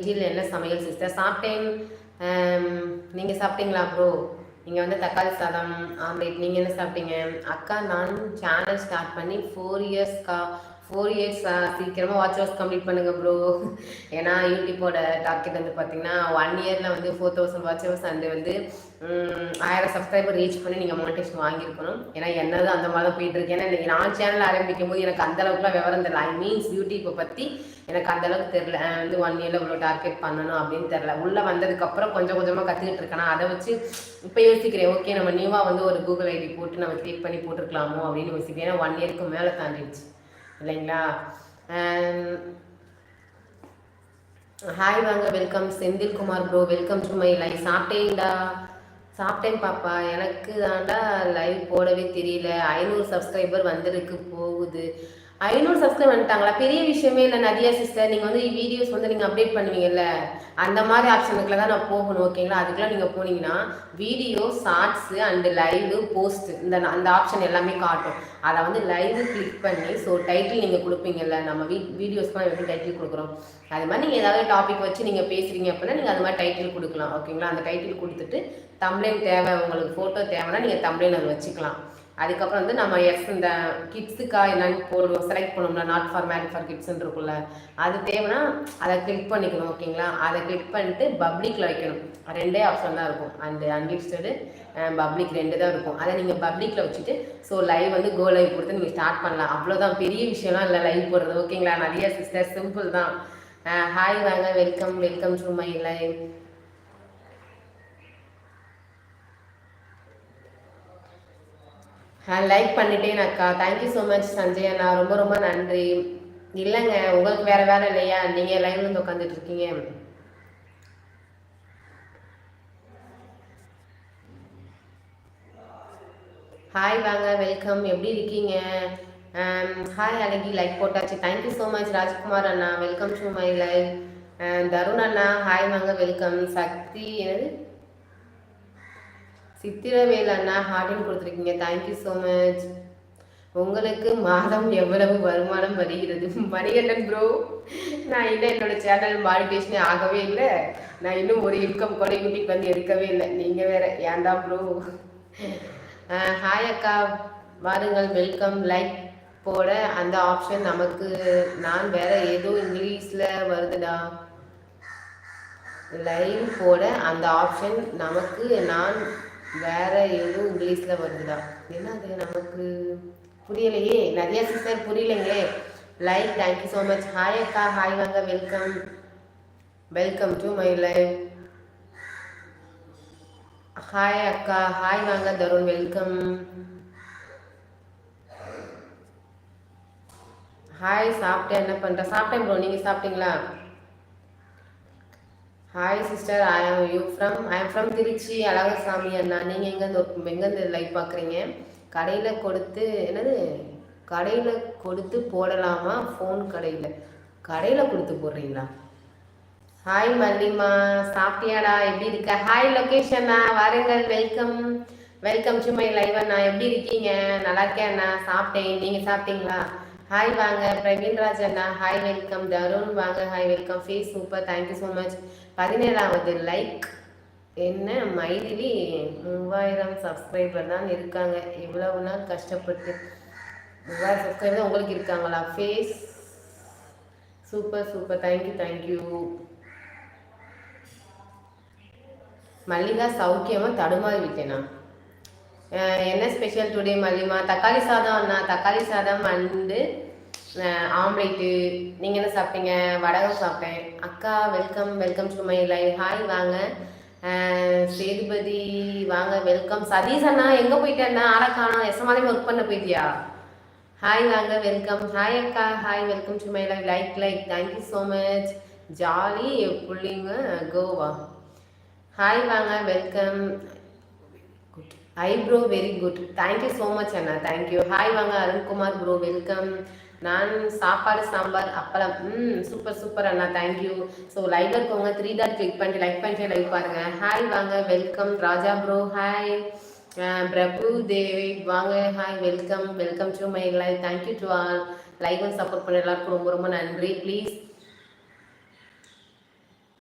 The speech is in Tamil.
இதில் என்ன சமையல் சிஸ்டர்? சாப்பிட்டேன். நீங்கள் சாப்பிட்டீங்களா ப்ரோ நீங்கள் வந்து தக்காளி சாதம் ஆம்லேட் நீங்கள் என்ன சாப்பிட்டீங்க? அக்கா நான் சேனல் ஸ்டார்ட் பண்ணி ஃபோர் இயர்ஸ்க்கா ஃபோர் இயர்ஸ் சீக்கிரமாக வாட்ச் வாஸ் கம்ப்ளீட் பண்ணுங்கள் ப்ரோ ஏன்னா யூடியூப்போட டார்கெட் வந்து பார்த்தீங்கன்னா ஒன் இயரில் வந்து four thousand watch hours and வந்து ஆயிரம் சப்ஸ்கிரைபர் ரீச் பண்ணி நீங்கள் மானிட்டேஷன் வாங்கியிருக்கணும். ஏன்னா என்னது அந்த மாதிரி தான் போயிட்டு இருக்கு. ஏன்னா நான் சேனல் ஆரம்பிக்கும் போது எனக்கு அந்த அளவுக்குலாம் விவரம் தெரியல. ஐ மீன்ஸ் யூடியூப்பை பற்றி எனக்கு அந்த அளவுக்கு தெரில வந்து ஒன் இயரில் இவ்வளோ டார்கெட் பண்ணணும் அப்படின்னு தெரில உள்ளே வந்ததுக்கப்புறம் கொஞ்சம் கொஞ்சமாக கற்றுக்கிட்டு இருக்கேன். அதை வச்சு இப்போ யோசிக்கிறேன். ஓகே நம்ம நியூவாக வந்து ஒரு கூகுள் ஐடி போட்டு நம்ம கிளிக் பண்ணி போட்டிருக்கலாமோ அப்படின்னு யோசிக்கிறேன். ஏன்னா ஒன் இயருக்கு மேலே தாண்டிடுச்சு. இல்லைங்களா? ஹாய் வாங்க welcome Senthilkumar bro welcome to my life சாப்பிட்டேன்டா? சாப்பிட்டேன் பாப்பா. எனக்கு தாண்டா லைவ் போடவே தெரியல. ஐநூறு சப்ஸ்கிரைபர் வந்திருக்கு போகுது. ஐநூறு சப்ஸ்கிரைப் பண்ணிட்டாங்களா பெரிய விஷயமே இல்லை நதியா சிஸ்டர் நீங்கள் வந்து வீடியோஸ் வந்து நீங்கள் அப்டேட் பண்ணுவீங்கல்ல? அந்த மாதிரி ஆப்ஷனுக்குள்ள தான் நான் போகணும் ஓகேங்களா அதுக்கெல்லாம் நீங்கள் போனீங்கன்னா video shorts and live post இந்த அந்த ஆப்ஷன் எல்லாமே காட்டும். அதை வந்து லைவ் கிளிக் பண்ணி ஸோ டைட்டில் நீங்கள் கொடுப்பீங்கல்ல நம்ம வீ வீடியோஸ்க்குலாம் எப்படி டைட்டில் கொடுக்குறோம்? அது மாதிரி நீங்கள் ஏதாவது டாபிக் வச்சு நீங்கள் பேசுகிறீங்க அப்படின்னா நீங்கள் அது மாதிரி டைட்டில் கொடுக்கலாம் ஓகேங்களா அந்த டைட்டில் கொடுத்துட்டு தம்ப்ளைன் தேவை உங்களுக்கு ஃபோட்டோ தேவைன்னா நீங்கள் தம்ப்ளைன் அதை வச்சுக்கலாம். அதுக்கப்புறம் வந்து நம்ம எஸ் இந்த கிட்ஸுக்கா என்னன்னு போடுவோம் செலக்ட் பண்ணோம்னா நாட் ஃபார் மேட் ஃபார் கிட்ஸ்ன்னு இருக்குல்ல அது தேவைன்னா அதை கிளிக் பண்ணிக்கணும் ஓகேங்களா அதை கிளிக் பண்ணிட்டு பப்ளிக்கில் வைக்கணும். ரெண்டே ஆப்ஷன் தான் இருக்கும். அந்த அன்லிஸ்டடு பப்ளிக் ரெண்டு தான் இருக்கும். அதை நீங்கள் பப்ளிக்கில் வச்சுட்டு ஸோ லைவ் வந்து கோ லைவ் கொடுத்து நீங்கள் ஸ்டார்ட் பண்ணலாம். அவ்வளோதான் பெரிய விஷயம்லாம் இல்லை லைவ் போடுறது. ஓகேங்களா நிறைய சிஸ்டர் சிம்பிள் தான். ஹாய் வாங்க. Welcome welcome to my live like பண்ணிட்டேன் அக்கா. Thank you so much Sanjay அண்ணா. ரொம்ப ரொம்ப நன்றி. இல்லைங்க உங்களுக்கு வேற வேலை இல்லையா? நீங்கள் லைவ்ல இருந்து உட்காந்துட்டு இருக்கீங்க. ஹாய் வாங்க. வெல்கம் எப்படி இருக்கீங்க? Um, ஹாய் அழகி. லைக் போட்டாச்சு. Thank you so much Rajkumar Anna. Welcome to my live Tarun Anna hi வாங்க. வெல்கம் சக்தி என்னது? சித்திரவேல் அண்ணா ஹார்டின் கொடுத்துருக்கீங்க. தேங்க்யூ ஸோ மச் உங்களுக்கு மாதம் எவ்வளவு வருமானம் வருகிறது? மணிகண்டன் ப்ரோ நான் இன்னும் என்னோட சேனல் மாடிடேஷனே ஆகவே இல்லை. நான் இன்னும் ஒரு இன்கம் கூட யூடியூப் வந்து எடுக்கவே இல்லை. நீங்கள் வேற ஏன்டா ப்ரோ ஹாய் அக்கா. வாருங்கள் வெல்கம் லைக் போட அந்த ஆப்ஷன் நமக்கு நான் வேற ஏதோ இங்கிலீஷில் வருதுடா. லைவ் போட அந்த ஆப்ஷன் நமக்கு நான் வேற எதுவும் இங்கிலீஷில் வருதுடா. என்னது? நமக்கு புரியலையே. நிறைய sister புரியலைங்களே. Like thank you so much hi அக்கா ஹாய் வாங்க welcome welcome to my live hi அக்கா ஹாய் வாங்க தருண் வெல்கம் ஹாய் சாப்பிட்டேன். என்ன பண்ணுறேன் சாப்பிட்டேன் ப்ரோ நீங்கள் சாப்பிட்டீங்களா? Hi sister I am you from I am from Trichy Azhagasamy அண்ணா. நீங்கள் எங்கேருந்து எங்கேருந்து லைவ் பார்க்குறீங்க? கடையில் கொடுத்து என்னது? கடையில் கொடுத்து போடலாமா? ஃபோன் கடையில். கடையில் கொடுத்து போடுறீங்களா? ஹாய் மல்லிமா. சாப்பிட்டியாடா? எப்படி இருக்க? ஹாய் லொக்கேஷன்னா வாருங்கள். வெல்கம் வெல்கம் சும்மை லைவ் அண்ணா. எப்படி இருக்கீங்க? நல்லா இருக்கேன் அண்ணா. சாப்பிட்டேன். நீங்கள் சாப்பிட்டீங்களா? ஹாய் வாங்க. பிரவீன்ராஜ் அண்ணா. ஹாய் வெல்கம் தருண் வாங்க. Hi welcome face super thank you so much பதினேழாவது லைக் என்ன? மைதிலி மூவாயிரம் சப்ஸ்கிரைபர் தான் இருக்காங்க. இவ்வளவு நாள் கஷ்டப்பட்டு மூவாயிரம் சப்ஸ்கிரைபர் உங்களுக்கு இருக்காங்களா? Face super super thank you thank you Mallika சௌக்கியமாக தடுமாறி விட்டேனா? என்ன ஸ்பெஷல் டுடே மல்லிமா? தக்காளி சாதம் அண்ணா தக்காளி சாதம் அண்டு ஆம்லேட்டு. நீங்கள் என்ன சாப்பிட்டீங்க? வடகம் சாப்பிட்டேன். அக்கா welcome welcome to my live hi வாங்க. சேதுபதி வாங்க வெல்கம் சதீஷ் அண்ணா எங்கே போயிட்டேன்னா ஆளை காணும். எஸ்எம்ஆலையும் ஒர்க் பண்ண போயிட்டியா? ஹாய் வாங்க வெல்கம் ஹாய் அக்கா. Hi welcome to my live like like thank you so much jolly புள்ளிங்க. Goa. Hi வாங்க welcome eyebrow very good thank you so much Anna thank you hi வாங்க அருண்குமார் ப்ரோ வெல்கம் நான் சாப்பாடு சாம்பார் அப்பளம் ம் சூப்பர் சூப்பர் அண்ணா தேங்க்யூ ஸோ லைவ்ல இருக்கவங்க த்ரீ டாட் கிளிக் பண்ணிட்டு லைக் பண்ணிட்டு லைவ் பாருங்க. ஹாய் வாங்க welcome Raja bro hi Prabhu Devi வாங்க hi welcome welcome to my live thank you to all live support பண்ண எல்லாருக்கும் ரொம்ப ரொம்ப நன்றி. ப்ளீஸ்